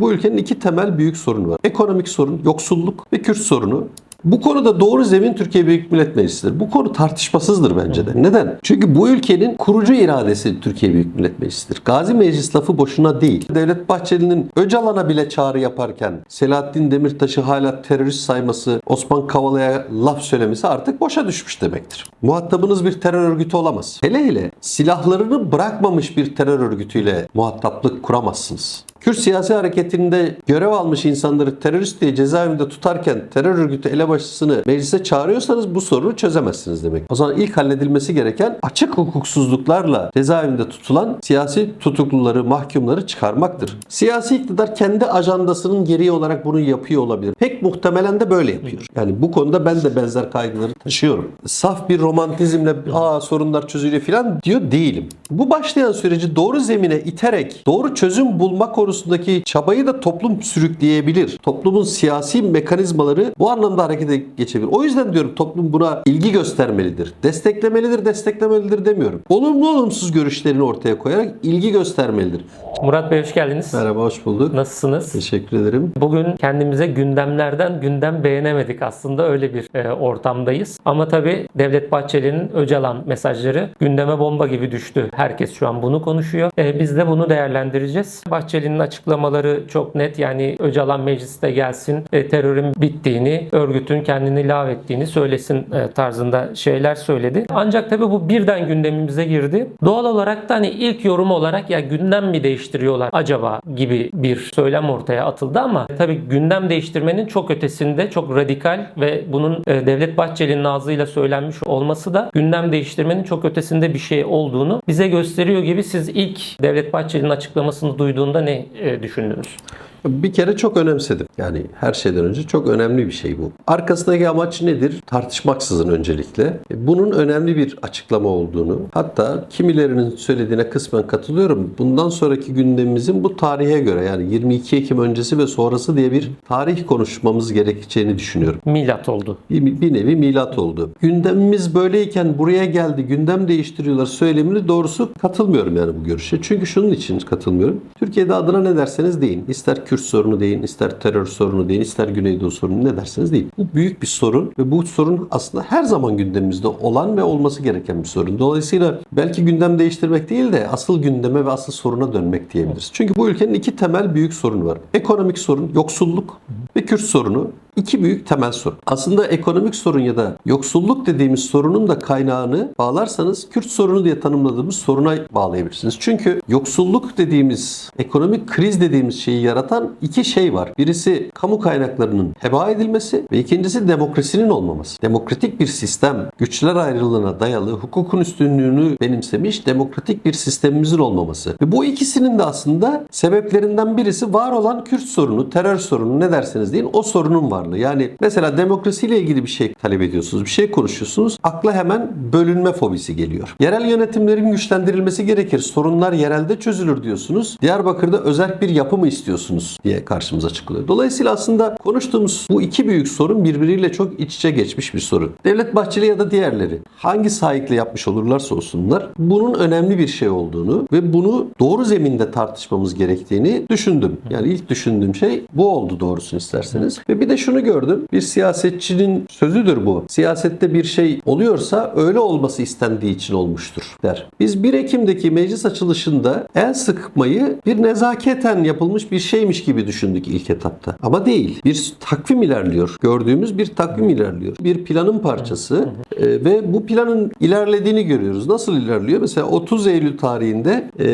Bu ülkenin iki temel büyük sorunu var. Ekonomik sorun, yoksulluk ve Kürt sorunu. Bu konuda doğru zemin Türkiye Büyük Millet Meclisi'dir. Bu konu tartışmasızdır bence de. Neden? Çünkü bu ülkenin kurucu iradesi Türkiye Büyük Millet Meclisi'dir. Gazi Meclis lafı boşuna değil. Devlet Bahçeli'nin Öcalan'a bile çağrı yaparken Selahattin Demirtaş'ı hala terörist sayması, Osman Kavala'ya laf söylemesi artık boşa düşmüş demektir. Muhatabınız bir terör örgütü olamaz. Hele hele silahlarını bırakmamış bir terör örgütüyle muhataplık kuramazsınız. Kürt siyasi hareketinde görev almış insanları terörist diye cezaevinde tutarken terör örgütü elebaşısını meclise çağırıyorsanız bu sorunu çözemezsiniz demek. O zaman ilk halledilmesi gereken açık hukuksuzluklarla cezaevinde tutulan siyasi tutukluları, mahkumları çıkarmaktır. Siyasi iktidar kendi ajandasının gereği olarak bunu yapıyor olabilir. Pek muhtemelen de böyle yapıyor. Yani bu konuda ben de benzer kaygıları taşıyorum. Saf bir romantizmle aa sorunlar çözülüyor falan diyor değilim. Bu başlayan süreci doğru zemine iterek doğru çözüm bulma konusundaki çabayı da toplum sürükleyebilir. Toplumun siyasi mekanizmaları bu anlamda harekete geçebilir. O yüzden diyorum toplum buna ilgi göstermelidir. Desteklemelidir, desteklemelidir demiyorum. Olumlu olumsuz görüşlerini ortaya koyarak ilgi göstermelidir. Murat Bey hoş geldiniz. Merhaba, hoş bulduk. Nasılsınız? Teşekkür ederim. Bugün kendimize gündemlerden gündem beğenemedik aslında öyle bir e, ortamdayız. Ama tabii Devlet Bahçeli'nin Öcalan mesajları gündeme bomba gibi düştü. Herkes şu an bunu konuşuyor. E, biz de bunu değerlendireceğiz. Bahçeli'nin açıklamaları çok net. Yani Öcalan mecliste gelsin, e, terörün bittiğini, örgütün kendini lağvettiğini söylesin e, tarzında şeyler söyledi. Ancak tabii bu birden gündemimize girdi. Doğal olarak da hani ilk yorum olarak ya gündem mi değiştiriyorlar acaba gibi bir söylem ortaya atıldı ama tabii gündem değiştirmenin çok ötesinde çok radikal ve bunun e, Devlet Bahçeli'nin ağzıyla söylenmiş olması da gündem değiştirmenin çok ötesinde bir şey olduğunu bize gösteriyor gibi siz ilk Devlet Bahçeli'nin açıklamasını duyduğunda ne düşündünüz? Bir kere çok önemsedim. Yani her şeyden önce çok önemli bir şey bu. Arkasındaki amaç nedir? Tartışmaksızın öncelikle. Bunun önemli bir açıklama olduğunu, hatta kimilerinin söylediğine kısmen katılıyorum. Bundan sonraki gündemimizin bu tarihe göre yani 22 Ekim öncesi ve sonrası diye bir tarih konuşmamız gerekeceğini düşünüyorum. Milat oldu. Bir, bir nevi milat oldu. Gündemimiz böyleyken buraya geldi, gündem değiştiriyorlar söylemini doğrusu katılmıyorum yani bu görüşe. Çünkü şunun için katılmıyorum. Türkiye'de adına ne derseniz deyin. İster Kürt sorunu deyin, ister terör sorunu deyin, ister Güneydoğu sorunu ne derseniz deyin. Bu büyük bir sorun ve bu sorun aslında her zaman gündemimizde olan ve olması gereken bir sorun. Dolayısıyla belki gündem değiştirmek değil de asıl gündeme ve asıl soruna dönmek diyebiliriz. Çünkü bu ülkenin iki temel büyük sorunu var. Ekonomik sorun, yoksulluk ve Kürt sorunu. İki büyük temel sorun. Aslında ekonomik sorun ya da yoksulluk dediğimiz sorunun da kaynağını bağlarsanız Kürt sorunu diye tanımladığımız soruna bağlayabilirsiniz. Çünkü yoksulluk dediğimiz, ekonomik kriz dediğimiz şeyi yaratan iki şey var. Birisi kamu kaynaklarının heba edilmesi ve ikincisi demokrasinin olmaması. Demokratik bir sistem, güçler ayrılığına dayalı, hukukun üstünlüğünü benimsemiş demokratik bir sistemimizin olmaması. Ve bu ikisinin de aslında sebeplerinden birisi var olan Kürt sorunu, terör sorunu ne derseniz deyin o sorunun varlığı. Yani mesela demokrasiyle ilgili bir şey talep ediyorsunuz, bir şey konuşuyorsunuz. Akla hemen bölünme fobisi geliyor. Yerel yönetimlerin güçlendirilmesi gerekir. Sorunlar yerelde çözülür diyorsunuz. Diyarbakır'da özel bir yapı mı istiyorsunuz diye karşımıza çıkılıyor. Dolayısıyla aslında konuştuğumuz bu iki büyük sorun birbiriyle çok iç içe geçmiş bir sorun. Devlet Bahçeli ya da diğerleri hangi sahikle yapmış olurlarsa olsunlar bunun önemli bir şey olduğunu ve bunu doğru zeminde tartışmamız gerektiğini düşündüm. Yani ilk düşündüğüm şey bu oldu doğrusunu isterseniz. Ve bir de şunu gördüm. Bir siyasetçinin sözüdür bu. Siyasette bir şey oluyorsa öyle olması istendiği için olmuştur der. Biz 1 Ekim'deki meclis açılışında el sıkmayı bir nezaketen yapılmış bir şeymiş gibi düşündük ilk etapta. Ama değil. Bir takvim ilerliyor. Gördüğümüz bir takvim ilerliyor. Bir planın parçası e, ve bu planın ilerlediğini görüyoruz. Nasıl ilerliyor? Mesela 30 Eylül tarihinde e,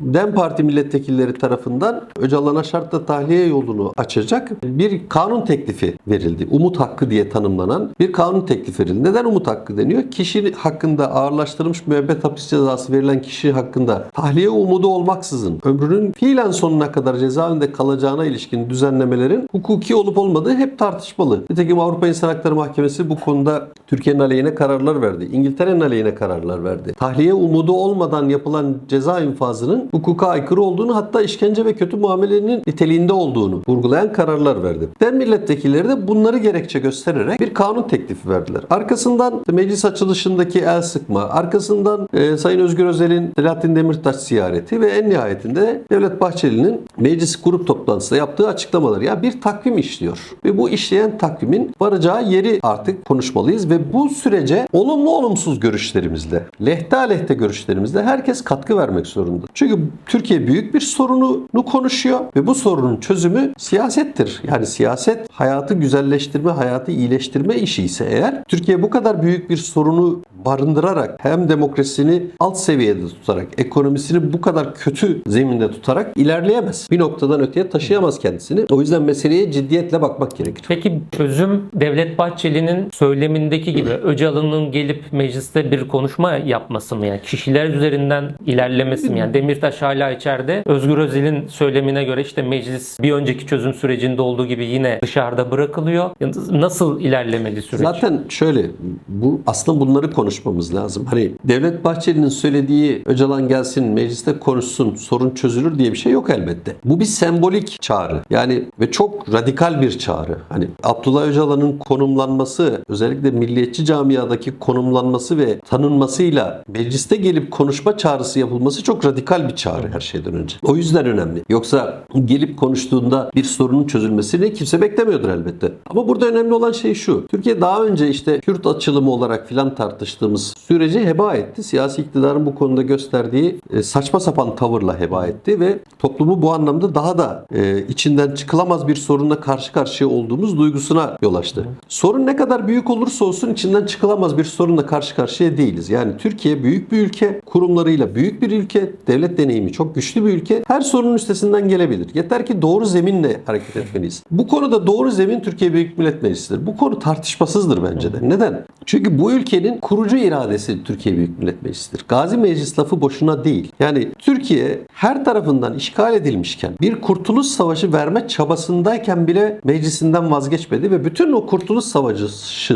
DEM Parti milletvekilleri tarafından Öcalan'a şartla tahliye yolunu açacak bir kanun teklifi verildi. Umut hakkı diye tanımlanan bir kanun teklifi verildi. Neden umut hakkı deniyor? Kişi hakkında ağırlaştırılmış müebbet hapis cezası verilen kişi hakkında tahliye umudu olmaksızın ömrünün fiilen sonuna kadar cezaevinde kalacağına ilişkin düzenlemelerin hukuki olup olmadığı hep tartışmalı. Nitekim Avrupa İnsan Hakları Mahkemesi bu konuda Türkiye'nin aleyhine aleyhine kararlar verdi. İngiltere'nin aleyhine kararlar verdi. Tahliye umudu olmadan yapılan ceza infazının hukuka aykırı olduğunu hatta işkence ve kötü muamelenin niteliğinde olduğunu vurgulayan kararlar verdi. Der milletvekilleri de bunları gerekçe göstererek bir kanun teklifi verdiler. Arkasından meclis açılışındaki el sıkma, arkasından e, Sayın Özgür Özel'in Selahattin Demirtaş ziyareti ve en nihayetinde Devlet Bahçeli'nin meclis grup toplantısında yaptığı açıklamalar. Ya bir takvim işliyor ve bu işleyen takvimin varacağı yeri artık konuşmalıyız ve bu sürece olumlu olumsuz görüşlerimizle, lehte aleyhte görüşlerimizle herkes katkı vermek zorunda. Çünkü Türkiye büyük bir sorununu konuşuyor ve bu sorunun çözümü siyasettir. Yani siyaset hayatı güzelleştirme, hayatı iyileştirme işi ise eğer Türkiye bu kadar büyük bir sorunu barındırarak hem demokrasisini alt seviyede tutarak, ekonomisini bu kadar kötü zeminde tutarak ilerleyemez. Bir noktadan öteye taşıyamaz kendisini. O yüzden meseleye ciddiyetle bakmak gerekir. Peki çözüm Devlet Bahçeli'nin söylemindeki gibi Öcalan'ın gelip mecliste bir konuşma yapması mı? Yani kişiler üzerinden ilerlemesi mi? Yani Demirtaş hala içeride. Özgür Özel'in söylemine göre işte meclis bir önceki çözüm sürecinde olduğu gibi yine dışarıda bırakılıyor. Nasıl ilerlemeli süreç? Zaten şöyle bu aslında bunları konuşmamız lazım. Hani Devlet Bahçeli'nin söylediği Öcalan gelsin mecliste konuşsun sorun çözülür diye bir şey yok elbette. Bu bir sembolik çağrı. Yani ve çok radikal bir çağrı. Hani Abdullah Öcalan'ın konumlanması özellikle milliyetçi camiadaki konumlanması ve tanınmasıyla mecliste gelip konuşma çağrısı yapılması çok radikal bir çağrı her şeyden önce. O yüzden önemli. Yoksa gelip konuştuğunda bir sorunun çözülmesini kimse beklemiyordur elbette. Ama burada önemli olan şey şu. Türkiye daha önce işte Kürt açılımı olarak filan tartıştığımız süreci heba etti. Siyasi iktidarın bu konuda gösterdiği e, saçma sapan tavırla heba etti ve toplumu bu anlamda daha da e, içinden çıkılamaz bir sorunla karşı karşıya olduğumuz duygusuna yol açtı. Sorun ne kadar büyük olursa olsun içinden çıkılamaz bir sorunla karşı karşıya değiliz. Yani Türkiye büyük bir ülke, kurumlarıyla büyük bir ülke, devlet deneyimi çok güçlü bir ülke. Her sorunun üstesinden gelebilir. Yeter ki doğru zeminle hareket etmeliyiz. Bu konuda doğru zemin Türkiye Büyük Millet Meclisi'dir. Bu konu tartışmasızdır bence de. Neden? Çünkü bu ülkenin kurucu iradesi Türkiye Büyük Millet Meclisi'dir. Gazi Meclis lafı boşuna değil. Yani Türkiye her tarafından işgal edilmişken bir kurtuluş savaşı verme çabasındayken bile meclisinden vazgeçmedi ve bütün o kurtuluş savaşı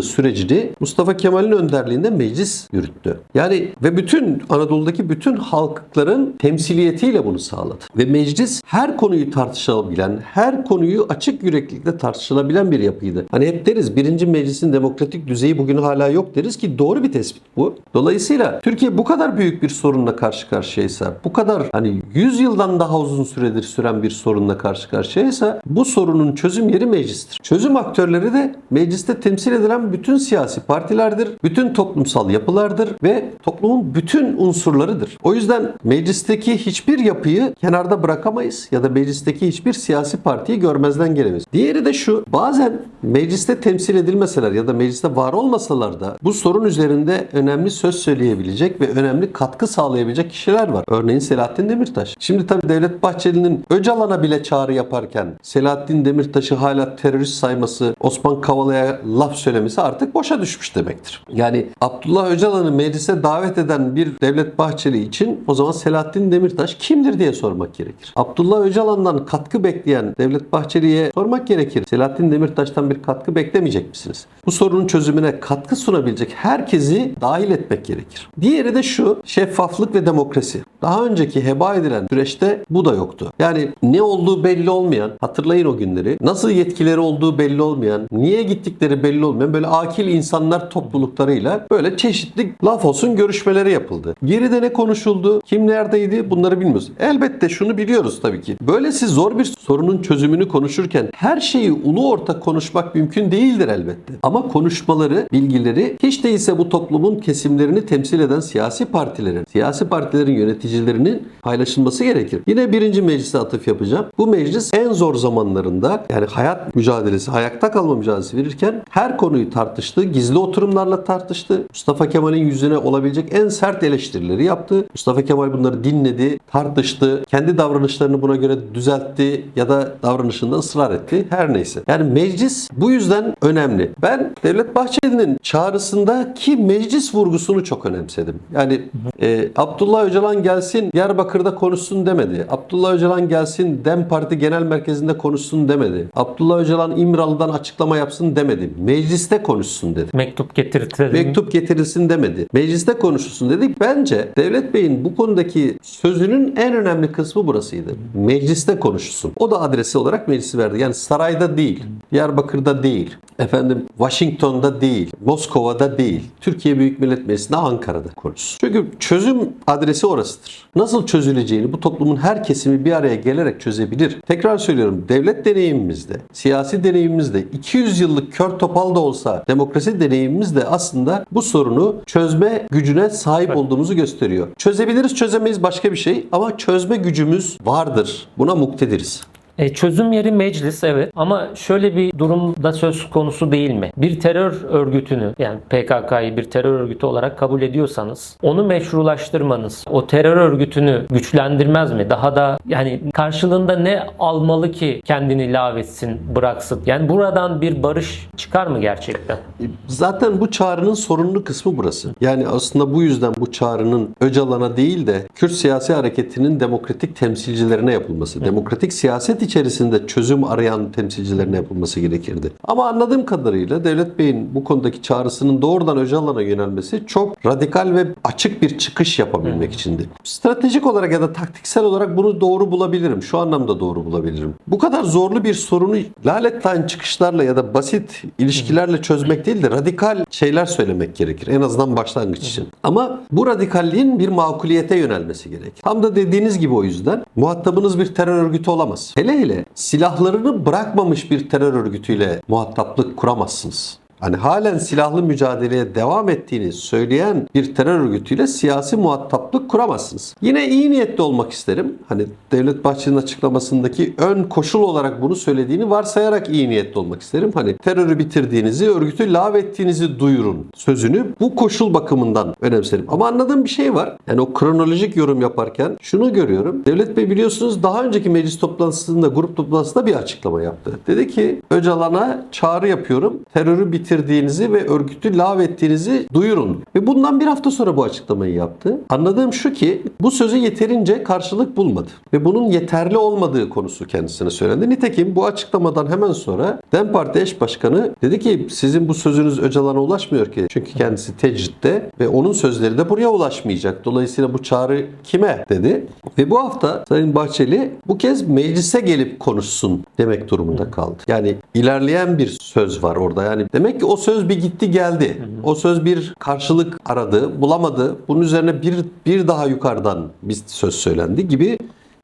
sürecini Mustafa Kemal'in önderliğinde meclis yürüttü. Yani ve bütün Anadolu'daki bütün halkların temsiliyetiyle bunu sağladı. Ve meclis her konuyu tartışabilen, her konuyu açık yüreklilikle tartışılabilen bir yapıydı. Hani hep deriz birinci meclisin demokratik düzeyi bugün hala yok deriz ki doğru bir tespit bu. Dolayısıyla Türkiye bu kadar büyük bir sorunla karşı karşıyaysa, bu kadar hani 100 yıldan daha uzun süredir süren bir sorunla karşı karşıyaysa bu sorunun çözüm yeri meclistir. Çözüm aktörleri de mecliste temsil edilen bütün siyasi partilerdir, bütün toplumsal yapılardır ve toplumun bütün unsurlarıdır. O yüzden meclisteki hiçbir yapıyı kenarda bırakamayız ya da meclisteki hiçbir siyasi partiyi görmezden gelemeyiz. Diğeri de şu, bazen mecliste temsil edilmeseler ya da mecliste var olmasalar da bu sorun üzerinde önemli söz söyleyebilecek ve önemli katkı sağlayabilecek kişiler var. Örneğin Selahattin Demirtaş. Şimdi tabii Devlet Bahçeli'nin Öcalan'a bile çağrı yaparken Selahattin Demirtaş'ı hala terörist sayması, Osman Kavala'ya laf söylemesi artık boşa düşmüş demektir. Yani Abdullah Öcalan'ı meclise davet eden bir Devlet Bahçeli için o zaman Selahattin Demirtaş kimdir diye sormak gerekir. Abdullah Öcalan'dan katkı bekleyen Devlet Bahçeli'ye sormak gerekir. Selahattin Demirtaş'tan bir katkı beklemeyecek misiniz? Bu sorunun çözümüne katkı sunabilecek herkesi dahil etmek gerekir. Diğeri de şu şeffaflık ve demokrasi. Daha önceki heba edilen süreçte bu da yoktu. Yani ne olduğu belli olmayan, hatırlayın o günleri, nasıl yetkileri olduğu belli olmayan, niye gittikleri belli olmayan böyle akil insanlar topluluklarıyla böyle çeşitli laf olsun görüşmeleri yapıldı. Geride ne konuşuldu, kim neredeydi bunları bilmiyoruz. Elbette şunu biliyoruz tabii ki. Böylesi zor bir sorunun çözümünü konuşurken her şeyi ulu orta konuşmak mümkün değildir elbette. Ama konuşmaları, bilgileri hiç değilse bu toplumun kesimlerini temsil eden siyasi partilerin, siyasi partilerin yöneticilerinin paylaşılması gerekir. Yine birinci meclise atıf yapacağım. Bu meclis en zor zamanlarında yani hayat mücadelesi, ayakta kalma mücadelesi verirken her konuyu tartıştı. Gizli oturumlarla tartıştı. Mustafa Kemal'in yüzüne olabilecek en sert eleştirileri yaptı. Mustafa Kemal bunları dinledi, tartıştı. Kendi davranışlarını buna göre düzeltti ya da davranışında ısrar etti. Her neyse. Yani meclis bu yüzden önemli. Ben Devlet Bahçeli'nin çağrısındaki meclis vurgusunu çok önemsedim. Yani e, Abdullah Öcalan gelsin Diyarbakır'da konuşsun demedi. Abdullah Öcalan gelsin DEM Parti Genel Merkezi'nde konuşsun demedi. Abdullah Öcalan İmralı'dan açıklama yapsın demedi. Mecliste konuşsun dedi. Mektup mektup getirtelim. Mektup getirilsin demedi. Mecliste konuşulsun dedik. Bence Devlet Bey'in bu konudaki sözünün en önemli kısmı burasıydı. Mecliste konuşulsun. O da adresi olarak meclisi verdi. Yani sarayda değil, Diyarbakır'da değil, efendim Washington'da değil, Moskova'da değil. Türkiye Büyük Millet Meclisi'nde Ankara'da konuşsun. Çünkü çözüm adresi orasıdır. Nasıl çözüleceğini bu toplumun her kesimi bir araya gelerek çözebilir. Tekrar söylüyorum devlet deneyimimizde, siyasi deneyimimizde 200 yıllık kör topal da olsa demokrasi deneyimimizde aslında bu sorunu çözme gücüne sahip olduğumuzu gösteriyor. Çözebiliriz çözemeyiz başka bir şey ama çözme gücümüz vardır. Buna muktediriz. E, çözüm yeri meclis evet ama şöyle bir durumda söz konusu değil mi? Bir terör örgütünü yani PKK'yı bir terör örgütü olarak kabul ediyorsanız onu meşrulaştırmanız o terör örgütünü güçlendirmez mi? Daha da yani karşılığında ne almalı ki kendini lağvetsin, bıraksın? Yani buradan bir barış çıkar mı gerçekten? Zaten bu çağrının sorunlu kısmı burası. Yani aslında bu yüzden bu çağrının Öcalan'a değil de Kürt siyasi hareketinin demokratik temsilcilerine yapılması, demokratik siyaset içerisinde çözüm arayan temsilcilerine yapılması gerekirdi. Ama anladığım kadarıyla Devlet Bey'in bu konudaki çağrısının doğrudan Öcalan'a yönelmesi çok radikal ve açık bir çıkış yapabilmek içindi. Stratejik olarak ya da taktiksel olarak bunu doğru bulabilirim. Şu anlamda doğru bulabilirim. Bu kadar zorlu bir sorunu laletten çıkışlarla ya da basit ilişkilerle çözmek değil de radikal şeyler söylemek gerekir. En azından başlangıç için. Ama bu radikalliğin bir makuliyete yönelmesi gerek. Tam da dediğiniz gibi o yüzden muhatabınız bir terör örgütü olamaz. Hele hele silahlarını bırakmamış bir terör örgütüyle muhataplık kuramazsınız. Hani halen silahlı mücadeleye devam ettiğini söyleyen bir terör örgütüyle siyasi muhataplık kuramazsınız. Yine iyi niyetli olmak isterim. Hani Devlet Bahçeli'nin açıklamasındaki ön koşul olarak bunu söylediğini varsayarak iyi niyetli olmak isterim. Hani terörü bitirdiğinizi, örgütü lağvettiğinizi duyurun sözünü bu koşul bakımından önemserim. Ama anladığım bir şey var. Yani o kronolojik yorum yaparken şunu görüyorum. Devlet Bey biliyorsunuz daha önceki meclis toplantısında, grup toplantısında bir açıklama yaptı. Dedi ki Öcalan'a çağrı yapıyorum. Terörü bitirdiğinizi ve örgütü lağvettiğinizi duyurun. Ve bundan bir hafta sonra bu açıklamayı yaptı. Anladığım şu ki bu sözü yeterince karşılık bulmadı. Ve bunun yeterli olmadığı konusu kendisine söylendi. Nitekim bu açıklamadan hemen sonra DEM Parti eş başkanı dedi ki sizin bu sözünüz Öcalan'a ulaşmıyor ki. Çünkü kendisi tecritte ve onun sözleri de buraya ulaşmayacak. Dolayısıyla bu çağrı kime dedi. Ve bu hafta Sayın Bahçeli bu kez meclise gelip konuşsun demek durumunda kaldı. Yani ilerleyen bir söz var orada. Yani demek ki o söz bir gitti geldi. O söz bir karşılık aradı, bulamadı. Bunun üzerine bir bir daha yukarıdan bir söz söylendi gibi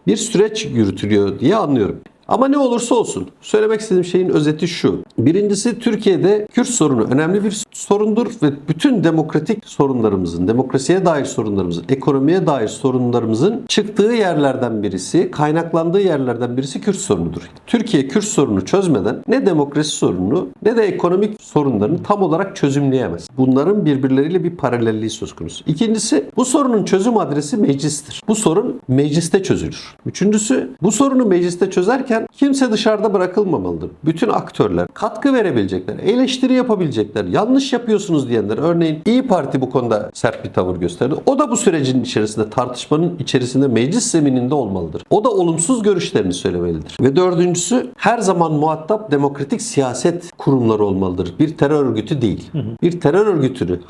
bir süreç yürütülüyor diye anlıyorum. Ama ne olursa olsun söylemek istediğim şeyin özeti şu. Birincisi Türkiye'de Kürt sorunu önemli bir sorundur ve bütün demokratik sorunlarımızın, demokrasiye dair sorunlarımızın, ekonomiye dair sorunlarımızın çıktığı yerlerden birisi, kaynaklandığı yerlerden birisi Kürt sorunudur. Türkiye Kürt sorunu çözmeden ne demokrasi sorununu ne de ekonomik sorunlarını tam olarak çözümleyemez. Bunların birbirleriyle bir paralelliği söz konusu. İkincisi bu sorunun çözüm adresi meclistir. Bu sorun mecliste çözülür. Üçüncüsü bu sorunu mecliste çözerken kimse dışarıda bırakılmamalıdır. Bütün aktörler katkı verebilecekler, eleştiri yapabilecekler, yanlış yapıyorsunuz diyenler. Örneğin İyi Parti bu konuda sert bir tavır gösterdi. O da bu sürecin içerisinde, tartışmanın içerisinde meclis zemininde olmalıdır. O da olumsuz görüşlerini söylemelidir. Ve dördüncüsü her zaman muhatap demokratik siyaset kurumları olmalıdır. Bir terör örgütü değil. Bir terör örgütünü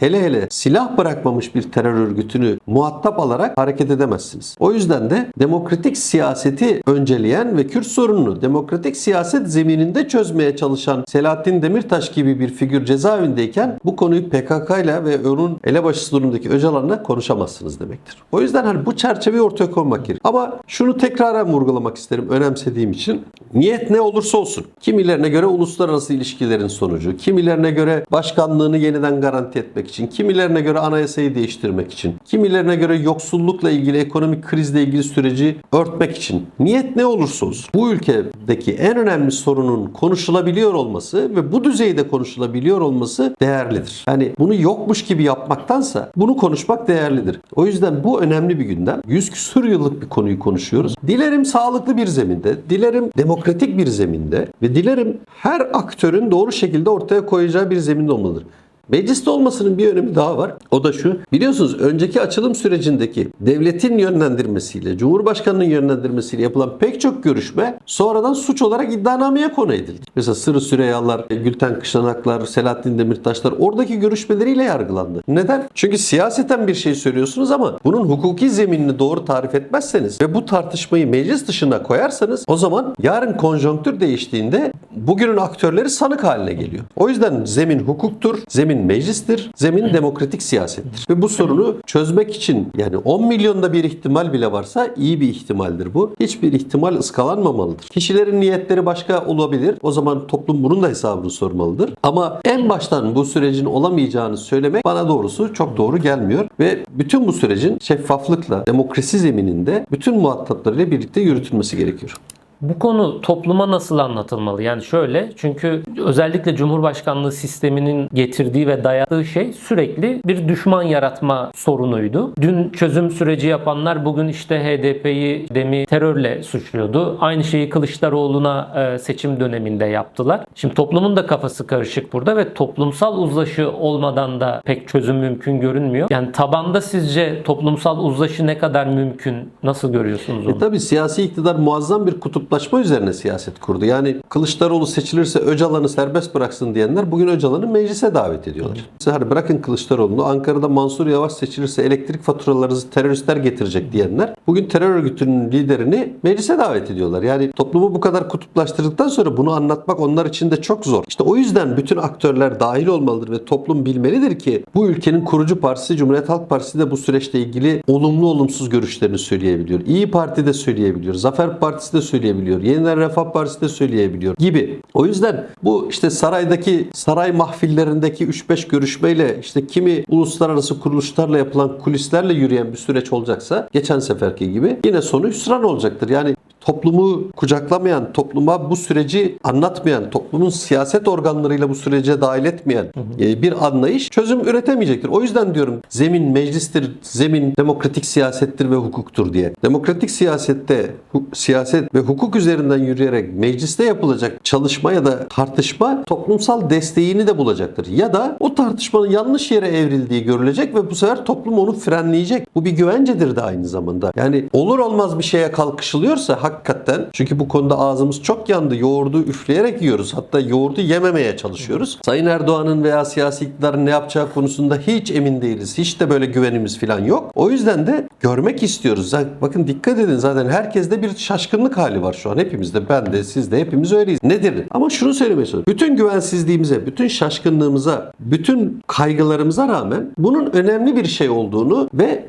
hele hele silah bırakmamış bir terör örgütünü muhatap alarak hareket edemezsiniz. O yüzden de demokratik siyaseti önceleyen ve Kürt sorununu demokratik siyaset zemininde çözmeye çalışan Selahattin Demirtaş gibi bir figür cezaevindeyken bu konuyu PKK ile ve onun elebaşısı durumundaki Öcalan'la konuşamazsınız demektir. O yüzden hani bu çerçeveyi ortaya koymak gerekir. Ama şunu tekraren vurgulamak isterim önemsediğim için. Niyet ne olursa olsun. Kimilerine göre uluslararası ilişkilerin sonucu, kimilerine göre başkanlığını yeniden garanti etmek için, kimilerine göre anayasayı değiştirmek için, kimilerine göre yoksullukla ilgili, ekonomik krizle ilgili süreci örtmek için. Niyet ne olursa olsun. Bu ülkedeki en önemli sorunun konuşulabiliyor olması ve bu düzeyde konuşulabiliyor olması değerlidir. Yani bunu yokmuş gibi yapmaktansa bunu konuşmak değerlidir. O yüzden bu önemli bir gündem. 100 küsur yıllık bir konuyu konuşuyoruz. Dilerim sağlıklı bir zeminde, dilerim demokratik bir zeminde ve dilerim her aktörün doğru şekilde ortaya koyacağı bir zeminde olmalıdır. Mecliste olmasının bir önemi daha var. O da şu. Biliyorsunuz önceki açılım sürecindeki devletin yönlendirmesiyle, Cumhurbaşkanı'nın yönlendirmesiyle yapılan pek çok görüşme sonradan suç olarak iddianameye konu edildi. Mesela Sırrı Süreyyalar, Gülten Kışanaklar, Selahattin Demirtaşlar oradaki görüşmeleriyle yargılandı. Neden? Çünkü siyaseten bir şey söylüyorsunuz ama bunun hukuki zeminini doğru tarif etmezseniz ve bu tartışmayı meclis dışına koyarsanız o zaman yarın konjonktür değiştiğinde bugünün aktörleri sanık haline geliyor. O yüzden zemin hukuktur, zemin meclistir, zemin demokratik siyasettir. Ve bu sorunu çözmek için yani 10 milyonda bir ihtimal bile varsa iyi bir ihtimaldir bu. Hiçbir ihtimal ıskalanmamalıdır. Kişilerin niyetleri başka olabilir. O zaman toplum bunun da hesabını sormalıdır. Ama en baştan bu sürecin olamayacağını söylemek bana doğrusu çok doğru gelmiyor. Ve bütün bu sürecin şeffaflıkla, demokrasi zemininde bütün muhataplarıyla birlikte yürütülmesi gerekiyor. Bu konu topluma nasıl anlatılmalı? Yani şöyle çünkü özellikle Cumhurbaşkanlığı sisteminin getirdiği ve dayattığı şey sürekli bir düşman yaratma sorunuydu. Dün çözüm süreci yapanlar bugün işte HDP'yi demi terörle suçluyordu. Aynı şeyi Kılıçdaroğlu'na e, seçim döneminde yaptılar. Şimdi toplumun da kafası karışık burada ve toplumsal uzlaşı olmadan da pek çözüm mümkün görünmüyor. Yani tabanda sizce toplumsal uzlaşı ne kadar mümkün? Nasıl görüyorsunuz onu? E tabi siyasi iktidar muazzam bir kutuplaşma üzerine siyaset kurdu. Yani Kılıçdaroğlu seçilirse Öcalan'ı serbest bıraksın diyenler bugün Öcalan'ı meclise davet ediyorlar. Mesela hadi bırakın Kılıçdaroğlu'nu Ankara'da Mansur Yavaş seçilirse elektrik faturalarınızı teröristler getirecek diyenler bugün terör örgütünün liderini meclise davet ediyorlar. Yani toplumu bu kadar kutuplaştırdıktan sonra bunu anlatmak onlar için de çok zor. İşte o yüzden bütün aktörler dahil olmalıdır ve toplum bilmelidir ki bu ülkenin kurucu partisi Cumhuriyet Halk Partisi de bu süreçle ilgili olumlu olumsuz görüşlerini söyleyebiliyor. İyi Parti de söyleyebiliyor. Zafer Partisi de söyleyebiliyor. Yeniden Refah Partisi de söyleyebiliyor gibi. O yüzden bu işte saraydaki saray mahfillerindeki 3-5 görüşmeyle işte kimi uluslararası kuruluşlarla yapılan kulislerle yürüyen bir süreç olacaksa geçen seferki gibi yine sonu hüsran olacaktır. Yani toplumu kucaklamayan, topluma bu süreci anlatmayan, toplumun siyaset organlarıyla bu sürece dahil etmeyen e, bir anlayış çözüm üretemeyecektir. O yüzden diyorum zemin meclistir, zemin demokratik siyasettir ve hukuktur diye. Demokratik siyasette siyaset ve hukuk üzerinden yürüyerek mecliste yapılacak çalışma ya da tartışma toplumsal desteğini de bulacaktır. Ya da o tartışmanın yanlış yere evrildiği görülecek ve bu sefer toplum onu frenleyecek. Bu bir güvencedir de aynı zamanda. Yani olur olmaz bir şeye kalkışılıyorsa hakikaten çünkü bu konuda ağzımız çok yandı. Yoğurdu üfleyerek yiyoruz. Hatta yoğurdu yememeye çalışıyoruz. Sayın Erdoğan'ın veya siyasi iktidarın ne yapacağı konusunda hiç emin değiliz. Hiç de böyle güvenimiz falan yok. O yüzden de görmek istiyoruz. Bakın dikkat edin zaten herkeste bir şaşkınlık hali var şu an. Hepimizde ben de siz de hepimiz öyleyiz. Nedir? Ama şunu söylemeye çalışıyorum. Bütün güvensizliğimize, bütün şaşkınlığımıza, bütün kaygılarımıza rağmen bunun önemli bir şey olduğunu ve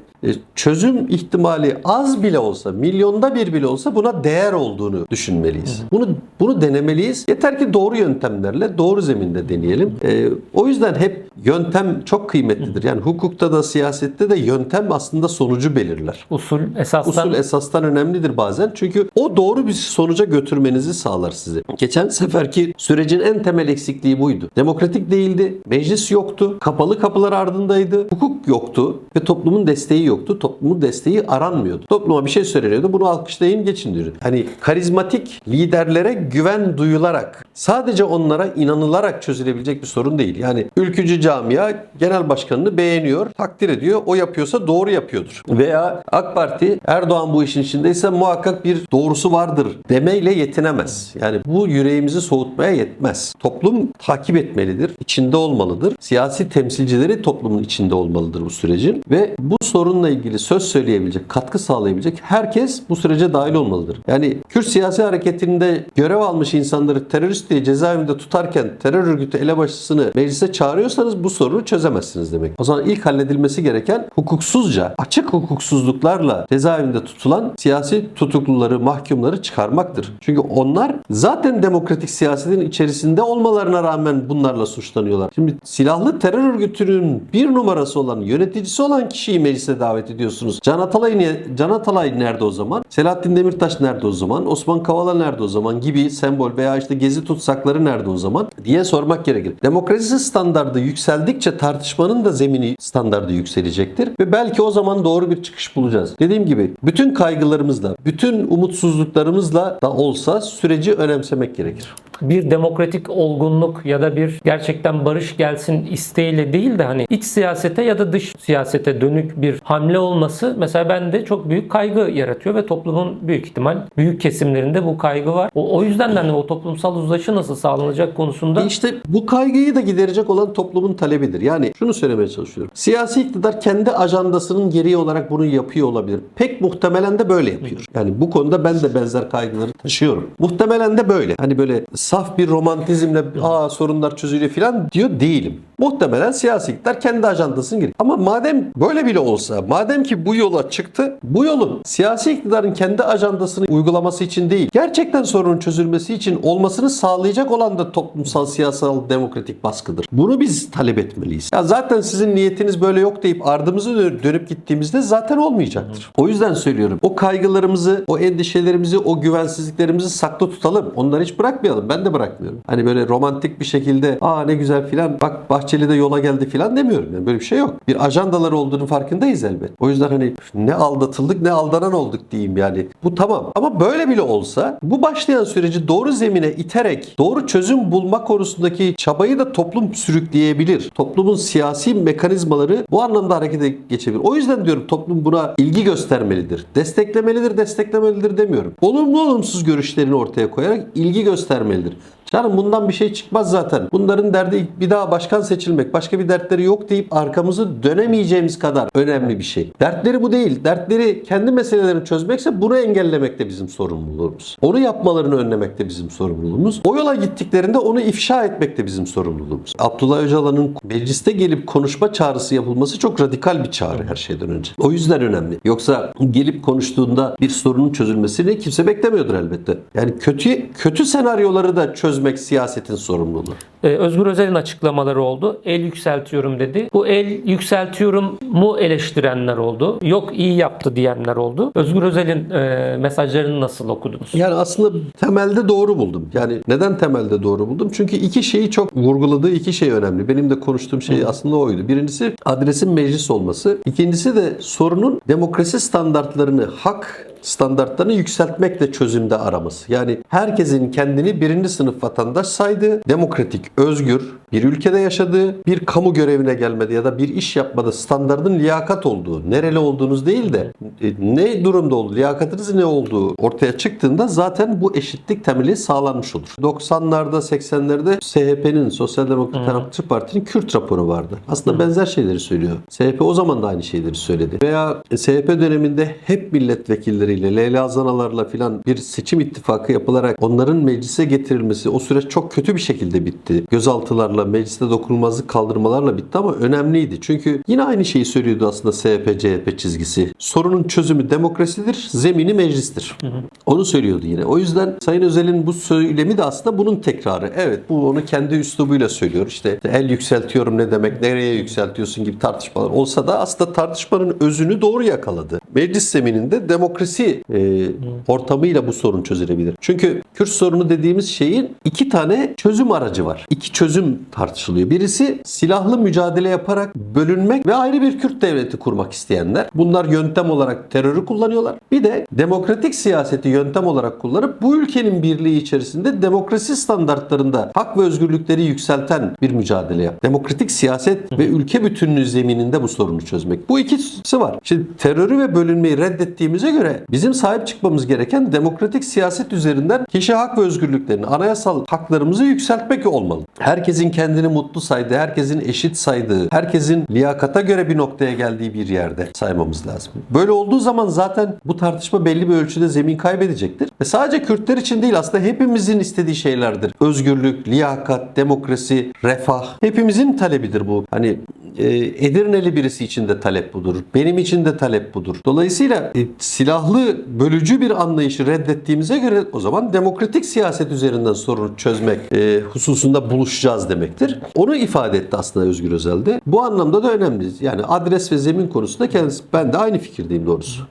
çözüm ihtimali az bile olsa, milyonda bir bile olsa buna değer olduğunu düşünmeliyiz. Bunu bunu denemeliyiz. Yeter ki doğru yöntemlerle, doğru zeminde deneyelim. E, o yüzden hep yöntem çok kıymetlidir. Yani hukukta da siyasette de yöntem aslında sonucu belirler. Usul esasdan Usul esastan önemlidir bazen. Çünkü o doğru bir sonuca götürmenizi sağlar sizi. Geçen seferki sürecin en temel eksikliği buydu. Demokratik değildi. Meclis yoktu. Kapalı kapılar ardındaydı. Hukuk yoktu ve toplumun desteği yoktu. Toplumun desteği aranmıyordu. Topluma bir şey söyleniyordu. Bunu alkışlayın geçin diyordu. Hani karizmatik liderlere güven duyularak sadece onlara inanılarak çözülebilecek bir sorun değil. Yani ülkücü camia genel başkanını beğeniyor, takdir ediyor. O yapıyorsa doğru yapıyordur. Veya AK Parti Erdoğan bu işin içindeyse muhakkak bir doğrusu vardır demeyle yetinemez. Yani bu yüreğimizi soğutmaya yetmez. Toplum takip etmelidir, içinde olmalıdır. Siyasi temsilcileri toplumun içinde olmalıdır bu sürecin ve bu sorunla ilgili söz söyleyebilecek, katkı sağlayabilecek herkes bu sürece dahil olmalıdır. Yani Kürt siyasi hareketinde görev almış insanları terörist diye cezaevinde tutarken terör örgütü elebaşısını meclise çağırıyorsanız bu sorunu çözemezsiniz demek. O zaman ilk halledilmesi gereken hukuksuzca, açık hukuksuzluklarla cezaevinde tutulan siyasi tutukluları, mahkumları çıkarmaktır. Çünkü onlar zaten demokratik siyasetin içerisinde olmalarına rağmen bunlarla suçlanıyorlar. Şimdi silahlı terör örgütünün bir numarası olan, yöneticisi olan kişiyi meclise davet ediyorsunuz. Can Atalay, ne- Can Atalay nerede o zaman? Selahattin Demirtaş nerede o zaman? Osman Kavala nerede o zaman? Gibi sembol veya işte gezi tutsakları nerede o zaman? diye sormak gerekir. Demokrasi standardı yükseldikçe tartışmanın da zemini standardı yükselecektir ve belki o zaman doğru bir çıkış bulacağız. Dediğim gibi bütün kaygılarımızla, bütün umutsuzluklarımızla da olsa süreci önemsemek gerekir. Bir demokratik olgunluk ya da bir gerçekten barış gelsin isteğiyle değil de hani iç siyasete ya da dış siyasete dönük bir hamle olması mesela bende çok büyük kaygı yaratıyor ve toplumun büyük ihtimal büyük kesimlerinde bu kaygı var. O, o yüzden de hani o toplumsal uzlaşı nasıl sağlanacak konusunda İşte bu kaygıyı da giderecek olan toplumun talebidir. Yani şunu söylemeye çalışıyorum. Siyasi iktidar kendi ajandasının gereği olarak bunu yapıyor olabilir. Pek muhtemelen de böyle yapıyor. Yani bu konuda ben de benzer kaygıları taşıyorum. Muhtemelen de böyle. Hani böyle saf bir romantizmle aa sorunlar çözülüyor falan diyor değilim. Muhtemelen siyasi iktidar kendi ajandasının gereği. Ama madem böyle bile olsa, madem ki bu yola çıktı, bu yolun siyasi iktidarın kendi ajandasını uygulaması için değil, gerçekten sorunun çözülmesi için olmasını sağlayacak olan da toplumsal, siyasal, demokratik baskıdır. Bunu biz talep etmeliyiz. Ya zaten sizin niyetiniz böyle yok deyip ardımızı dö- dönüp gittiğimizde zaten olmayacaktır. O yüzden söylüyorum. O kaygılarımızı, o endişelerimizi, o güvensizliklerimizi saklı tutalım. Onları hiç bırakmayalım. Ben de bırakmıyorum. Hani böyle romantik bir şekilde aa ne güzel filan bak Bahçeli de yola geldi filan demiyorum. Yani böyle bir şey yok. Bir ajandaları olduğunu farkındayız elbet. O yüzden hani ne aldatıldık ne aldanan olduk diyeyim yani. Bu tamam. Ama böyle bile olsa bu başlayan süreci doğru zemine iterek doğru çözüm bulma konusundaki çabayı da toplum sürükleyebilir. Toplumun siyasi mekanizmaları bu anlamda harekete geçebilir. O yüzden diyorum toplum buna ilgi göstermelidir. Desteklemelidir, desteklemelidir demiyorum. Olumlu olumsuz görüşlerini ortaya koyarak ilgi göstermelidir. Canım bundan bir şey çıkmaz zaten. Bunların derdi bir daha başkan seçilmek, başka bir dertleri yok deyip arkamızı dönemeyeceğimiz kadar önemli bir şey. Dertleri bu değil. Dertleri kendi meselelerini çözmekse bunu engellemek de bizim sorumluluğumuz. Onu yapmalarını önlemek de bizim sorumluluğumuz. O yola gittiklerinde onu ifşa etmek de bizim sorumluluğumuz. Abdullah Öcalan'ın mecliste gelip konuşma çağrısı yapılması çok radikal bir çağrı her şeyden önce. O yüzden önemli. Yoksa gelip konuştuğunda bir sorunun çözülmesini kimse beklemiyordur elbette. Yani kötü kötü senaryoları da çözmek siyasetin sorumluluğu. Ee, Özgür Özel'in açıklamaları oldu. El yükseltiyorum dedi. Bu el yükseltiyorum mu eleştirenler oldu. Yok iyi yaptı diyenler oldu. Özgür Özel'in e, mesajlarını nasıl okudunuz? Yani aslında temelde doğru buldum. Yani neden temelde doğru buldum? Çünkü iki şeyi çok vurguladığı iki şey önemli. Benim de konuştuğum şey aslında oydu. Birincisi adresin meclis olması. İkincisi de sorunun demokrasi standartlarını, hak standartlarını yükseltmekle çözümde araması. Yani herkesin kendini birinci sınıf vatandaş saydığı, demokratik, özgür bir ülkede yaşadığı, bir kamu görevine gelmedi ya da bir iş yapmada standardın liyakat olduğu, nereli olduğunuz değil de e, ne durumda olduğu, liyakatınız ne olduğu ortaya çıktığında zaten bu eşitlik temeli sağlanmış olur. 90'larda, 80'lerde SHP'nin, Sosyal Demokrat Halkçı Parti'nin Kürt raporu vardı. Aslında benzer şeyleri söylüyor. SHP o zaman da aynı şeyleri söyledi. Veya SHP döneminde hep milletvekilleriyle, Leyla Zanalarla filan bir seçim ittifakı yapılarak onların meclise getirilmesi o süreç çok kötü bir şekilde bitti. Gözaltılarla, mecliste dokunulmazlık kaldırmalarla bitti ama önemliydi. Çünkü yine aynı şeyi söylüyordu aslında SHP, CHP çizgisi. Sorunun çözümü demokrasidir, zemini meclistir. Onu söylüyordu yine. O yüzden Sayın Özel'in bu söylemi de aslında bunun tekrarı. Evet bu onu kendi üslubuyla söylüyor. İşte el yükseltiyorum ne demek, nereye yükseltiyorsun gibi tartışmalar olsa da aslında tartışmanın özünü doğru yakaladı. Meclis zemininde demokrasi e, ortamıyla bu sorun çözülebilir. Çünkü Kürt sorunu dediğimiz şeyin iki tane çözüm aracı var. İki çözüm tartışılıyor. Birisi silahlı mücadele yaparak bölünmek ve ayrı bir Kürt devleti kurmak isteyenler. Bunlar yöntem olarak terörü kullanıyorlar. Bir de demokratik siyaseti yöntem olarak kullanıp bu ülkenin birliği içerisinde demokrasi standartlarında hak ve özgürlükleri yükselten bir mücadele yap. Demokratik siyaset ve ülke bütünlüğü zemininde bu sorunu çözmek. Bu ikisi var. Şimdi terörü ve bölünmeyi reddettiğimize göre bizim sahip çıkmamız gereken demokratik siyaset üzerinden kişi hak ve özgürlüklerini, anayasal haklarımızı yükseltmek olmalı. Herkesin kendini mutlu saydığı, herkesin eşit saydığı, herkesin liyakata göre bir noktaya geldiği bir yerde saymamız lazım. Böyle olduğu zaman zaten bu tartışma belli bir ölçüde zemin kaybedecektir. Ve sadece Kürtler için değil aslında hepimizin istediği şeylerdir. Özgürlük, liyakat, demokrasi, refah. Hepimizin talebidir bu. Hani e, Edirneli birisi için de talep budur. Benim için de talep budur. Dolayısıyla e, silahlı bölücü bir anlayışı reddettiğimize göre o zaman demokratik siyaset üzerinden sorunu çözmek e, hususunda buluşacağız demektir. Onu ifade etti aslında Özgür Özel'de. Bu anlamda da önemli. Yani adres ve zemin konusunda kendisi ben de aynı fikirdeyim doğrusu.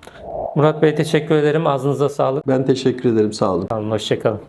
Murat Bey teşekkür ederim. Ağzınıza sağlık. Ben teşekkür ederim. Sağ olun. Sağ olun. Hoşçakalın.